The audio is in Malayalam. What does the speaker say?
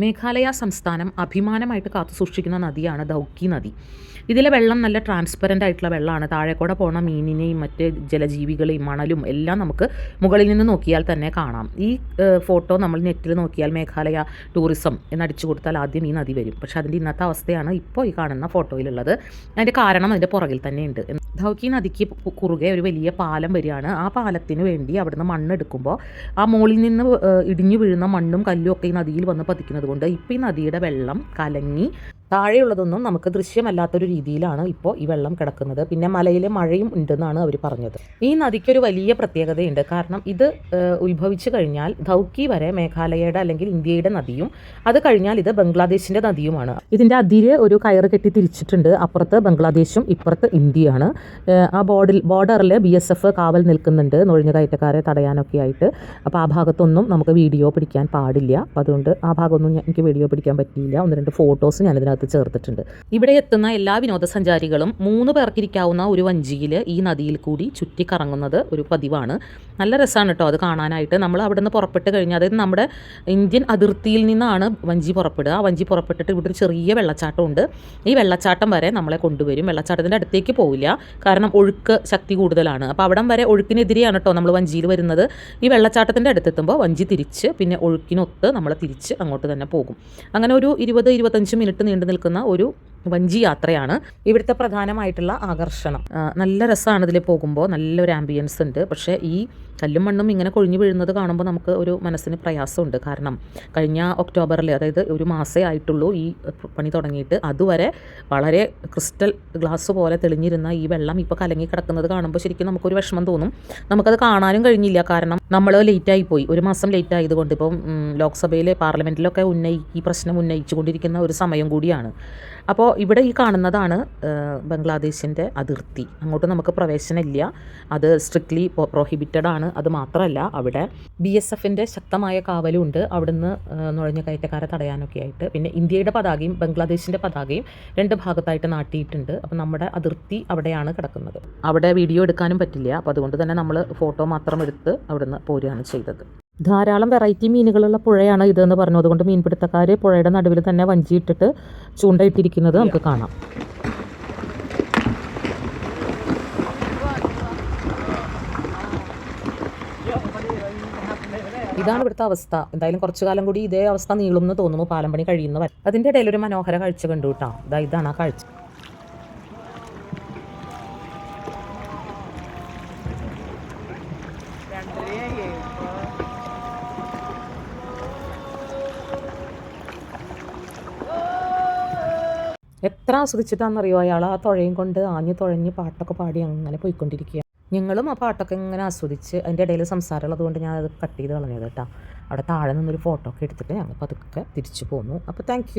മേഘാലയ സംസ്ഥാനം അഭിമാനമായിട്ട് കാത്തു സൂക്ഷിക്കുന്ന നദിയാണ് ദൗക്കി നദി. ഇതിലെ വെള്ളം നല്ല ട്രാൻസ്പെറന്റ് ആയിട്ടുള്ള വെള്ളമാണ് താഴെ കൂടെ പോണ മീനിനെയും മറ്റ് ജലജീവികളെയും മണലും എല്ലാം നമുക്ക് മുകളിൽ നിന്ന് നോക്കിയാൽ തന്നെ കാണാം. ഈ ഫോട്ടോ നമ്മൾ നെറ്റിൽ നോക്കിയാൽ മേഘാലയ ടൂറിസം എന്നടിച്ചു കൊടുത്താൽ ആദ്യം ഈ നദി വരും. പക്ഷേ അതിന്റെ ഇന്നത്തെ അവസ്ഥയാണ് ഇപ്പോൾ ഈ കാണുന്ന ഫോട്ടോയിലുള്ളത്. അതിന്റെ കാരണം അതിന്റെ പുറകിൽ തന്നെയുണ്ട്. ധൗക്കി നദിക്ക് കുറുകെ ഒരു വലിയ പാലം വരികയാണ്. ആ പാലത്തിന് വേണ്ടി അവിടുന്ന് മണ്ണെടുക്കുമ്പോൾ ആ മുകളിൽ നിന്ന് ഇടിഞ്ഞു വീഴുന്ന മണ്ണും കല്ലും ഒക്കെ ഈ നദിയിൽ വന്ന് പതിക്കുന്നത് കൊണ്ട് ഇപ്പോൾ ഈ നദിയുടെ വെള്ളം കലങ്ങി താഴെയുള്ളതൊന്നും നമുക്ക് ദൃശ്യമല്ലാത്തൊരു രീതിയിലാണ് ഇപ്പോൾ ഈ വെള്ളം കിടക്കുന്നത്. പിന്നെ മലയിലെ മഴയും ഉണ്ടെന്നാണ് അവർ പറഞ്ഞത്. ഈ നദിക്കൊരു വലിയ പ്രത്യേകതയുണ്ട്. കാരണം ഇത് ഉത്ഭവിച്ചു കഴിഞ്ഞാൽ ധൗക്കി വരെ മേഘാലയയുടെ അല്ലെങ്കിൽ ഇന്ത്യയുടെ നദിയും അത് കഴിഞ്ഞാൽ ഇത് ബംഗ്ലാദേശിന്റെ നദിയുമാണ്. ഇതിന്റെ അതിരെ ഒരു കയറ് കെട്ടി തിരിച്ചിട്ടുണ്ട്. അപ്പുറത്ത് ബംഗ്ലാദേശും ഇപ്പുറത്ത് ഇന്ത്യയാണ്. ആ ബോർഡിൽ ബോർഡറിൽ ബി എസ് എഫ് കാവൽ നിൽക്കുന്നുണ്ട് നുഴഞ്ഞു കയറ്റക്കാരെ തടയാനൊക്കെ ആയിട്ട്. അപ്പോൾ ആ ഭാഗത്തൊന്നും നമുക്ക് വീഡിയോ പിടിക്കാൻ പാടില്ല. അപ്പോൾ അതുകൊണ്ട് ആ ഭാഗമൊന്നും എനിക്ക് വീഡിയോ പിടിക്കാൻ പറ്റിയില്ല. ഒന്ന് രണ്ട് ഫോട്ടോസ് ഞാൻ ഇതിനകത്ത് ചേർത്തിട്ടുണ്ട്. ഇവിടെ എത്തുന്ന എല്ലാ വിനോദസഞ്ചാരികളും മൂന്ന് പേർക്കിരിക്കാവുന്ന ഒരു വഞ്ചിയിൽ ഈ നദിയിൽ കൂടി ചുറ്റിക്കറങ്ങുന്നത് ഒരു പതിവാണ്. നല്ല രസമാണ് കേട്ടോ അത് കാണാനായിട്ട്. നമ്മൾ അവിടെ നിന്ന് പുറപ്പെട്ട് കഴിഞ്ഞാൽ അതായത് നമ്മുടെ ഇന്ത്യൻ അതിർത്തിയിൽ നിന്നാണ് വഞ്ചി പുറപ്പെടുക. ആ വഞ്ചി പുറപ്പെട്ടിട്ട് ഇവിടെ ഒരു ചെറിയ വെള്ളച്ചാട്ടമുണ്ട്. ഈ വെള്ളച്ചാട്ടം വരെ നമ്മളെ കൊണ്ടുവരും. വെള്ളച്ചാട്ടത്തിന്റെ അടുത്തേക്ക് പോവില്ല. കാരണം ഒഴുക്ക് ശക്തി കൂടുതലാണ്. അപ്പോൾ അവിടം വരെ ഒഴുക്കിനെതിരെയാണ് കേട്ടോ നമ്മൾ വഞ്ചിയിൽ വരുന്നത്. ഈ വെള്ളച്ചാട്ടത്തിന്റെ അടുത്തെത്തുമ്പോൾ വഞ്ചി തിരിച്ച് പിന്നെ ഒഴുക്കിനൊത്ത് നമ്മൾ തിരിച്ച് അങ്ങോട്ട് തന്നെ പോകും. അങ്ങനെ ഒരു ഇരുപത് ഇരുപത്തഞ്ച് മിനിറ്റ് നീണ്ടു നിൽക്കുന്ന ഒരു വഞ്ചി യാത്രയാണ് ഇവിടുത്തെ പ്രധാനമായിട്ടുള്ള ആകർഷണം. നല്ല രസമാണ് ഇതിൽ പോകുമ്പോൾ നല്ലൊരു ആംബിയൻസ് ഉണ്ട്. പക്ഷേ ഈ കല്ലും മണ്ണും ഇങ്ങനെ കൊഴിഞ്ഞു വീഴുന്നത് കാണുമ്പോൾ നമുക്ക് ഒരു മനസ്സിന് പ്രയാസമുണ്ട്. കാരണം കഴിഞ്ഞ ഒക്ടോബറിൽ അതായത് ഒരു മാസേ ആയിട്ടുള്ളൂ ഈ പണി തുടങ്ങിയിട്ട്. അതുവരെ വളരെ ക്രിസ്റ്റൽ ഗ്ലാസ് പോലെ തെളിഞ്ഞിരുന്ന ഈ വെള്ളം ഇപ്പോൾ കലങ്ങി കിടക്കുന്നത് കാണുമ്പോൾ ശരിക്കും നമുക്കൊരു വിഷമം തോന്നും. നമുക്കത് കാണാനും കഴിഞ്ഞില്ല. കാരണം നമ്മൾ ലേറ്റായി പോയി. ഒരു മാസം ലേറ്റ് ആയതുകൊണ്ട് ഇപ്പം ലോക്സഭയിലെ പാർലമെന്റിലൊക്കെ ഉന്നയി ഈ പ്രശ്നം ഉന്നയിച്ചുകൊണ്ടിരിക്കുന്ന ഒരു സമയം കൂടിയാണ്. അപ്പോൾ ഇവിടെ ഈ കാണുന്നതാണ് ബംഗ്ലാദേശിന്റെ അതിർത്തി. അങ്ങോട്ട് നമുക്ക് പ്രവേശനമില്ല. അത് സ്ട്രിക്ട്ലി പ്രോഹിബിറ്റഡ് ആണ് അത് മാത്രമല്ല അവിടെ ബി എസ് എഫിന്റെ ശക്തമായ കാവലും ഉണ്ട് അവിടുന്ന് നുഴഞ്ഞു കയറ്റക്കാരെ തടയാനൊക്കെ ആയിട്ട്. പിന്നെ ഇന്ത്യയുടെ പതാകയും ബംഗ്ലാദേശിന്റെ പതാകയും രണ്ട് ഭാഗത്തായിട്ട് നാട്ടിയിട്ടുണ്ട്. അപ്പോൾ നമ്മുടെ അതിർത്തി അവിടെയാണ് കിടക്കുന്നത്. അവിടെ വീഡിയോ എടുക്കാനും പറ്റില്ല. അപ്പോൾ അതുകൊണ്ട് തന്നെ നമ്മൾ ഫോട്ടോ മാത്രം എടുത്ത് അവിടുന്ന് പോരുകയാണ് ചെയ്തത്. ധാരാളം വെറൈറ്റി മീനുകളുള്ള പുഴയാണ് ഇതെന്ന് പറഞ്ഞു. അതുകൊണ്ട് മീൻപിടുത്തക്കാർ പുഴയുടെ നടുവിൽ തന്നെ വഞ്ചിയിട്ടിട്ട് ചൂണ്ടയിട്ടിരിക്കുന്നത് നമുക്ക് കാണാം. ഇതാണ് ഇവിടുത്തെ അവസ്ഥ. എന്തായാലും കുറച്ചു കാലം കൂടി ഇതേ അവസ്ഥ നീളുമെന്ന് തോന്നുന്നു. പാലം പണി കഴിയുന്ന വരെ. അതിന്റെ ഇടയിൽ ഒരു മനോഹര കാഴ്ച കണ്ടു കേട്ടോ. ഇതാ ഇതാണ് ആ കാഴ്ച. എത്ര ആസ്വദിച്ചിട്ടാണെന്നറിയോ? അയാൾ ആ തുഴയും കൊണ്ട് ആഞ്ഞു തുഴഞ്ഞ് പാട്ടൊക്കെ പാടി അങ്ങനെ പോയിക്കൊണ്ടിരിക്കുക. ഞങ്ങളും ആ പാട്ടൊക്കെ ഇങ്ങനെ ആസ്വദിച്ച് അതിന്റെ ഇടയിൽ സംസാരമുള്ളത് കൊണ്ട് ഞാൻ അത് കട്ട് ചെയ്ത് കളഞ്ഞത് കേട്ടോ. അവിടെ താഴെ നിന്നൊരു ഫോട്ടോ ഒക്കെ എടുത്തിട്ട് ഞങ്ങൾ പതുക്കെ തിരിച്ചു പോന്നു. അപ്പോൾ താങ്ക്